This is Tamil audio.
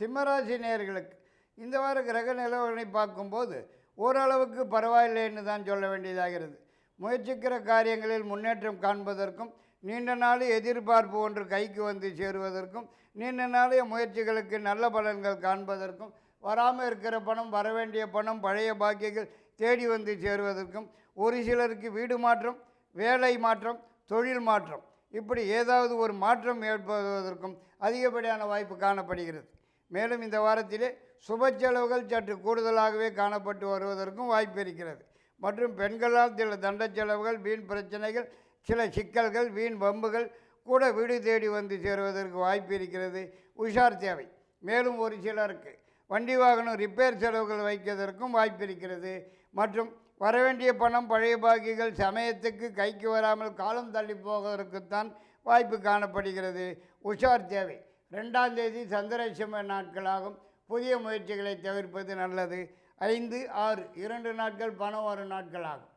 சிம்மராசி நேர்களுக்கு இந்த வார கிரக நிலவரனை பார்க்கும்போது ஓரளவுக்கு பரவாயில்லைன்னு தான் சொல்ல வேண்டியதாகிறது. முயற்சிக்கிற காரியங்களில் முன்னேற்றம் காண்பதற்கும் நீண்ட நாள் எதிர்பார்ப்பு ஒன்று கைக்கு வந்து சேருவதற்கும் நீண்ட நாளைய முயற்சிகளுக்கு நல்ல பலன்கள் காண்பதற்கும் வராமல் இருக்கிற பணம் வரவேண்டிய பணம் பழைய பாக்கியங்கள் தேடி வந்து சேருவதற்கும் ஒரு சிலருக்கு வீடு மாற்றம் வேலை மாற்றம் தொழில் மாற்றம் இப்படி ஏதாவது ஒரு மாற்றம் ஏற்படுவதற்கும் அதிகப்படியான வாய்ப்பு காணப்படுகிறது. மேலும் இந்த வாரத்திலே சுப செலவுகள் சற்று கூடுதலாகவே காணப்பட்டு வருவதற்கும் வாய்ப்பு இருக்கிறது. மற்றும் பெண்களால் சில தண்ட செலவுகள் வீண் பிரச்சனைகள் சில சிக்கல்கள் வீண் வம்புகள் கூட வீடு தேடி வந்து சேருவதற்கு வாய்ப்பு இருக்கிறது. உஷார் தேவை மேலும் ஒரு சிலருக்கு வண்டி வாகனம் ரிப்பேர் செலவுகள் வைப்பதற்கும் வாய்ப்பு இருக்கிறது. மற்றும் வரவேண்டிய பணம் பழைய பாக்கிகள் சமயத்துக்கு கைக்கு வராமல் காலம் தள்ளி போவதற்குத்தான் வாய்ப்பு காணப்படுகிறது. உஷார் தேவை ரெண்டாம் தேதி சந்திரசம நாட்களாகும். புதிய முயற்சிகளை தவிர்ப்பது நல்லது. ஐந்து ஆறு இரண்டு நாட்கள் பணம் வரும் நாட்களாகும்.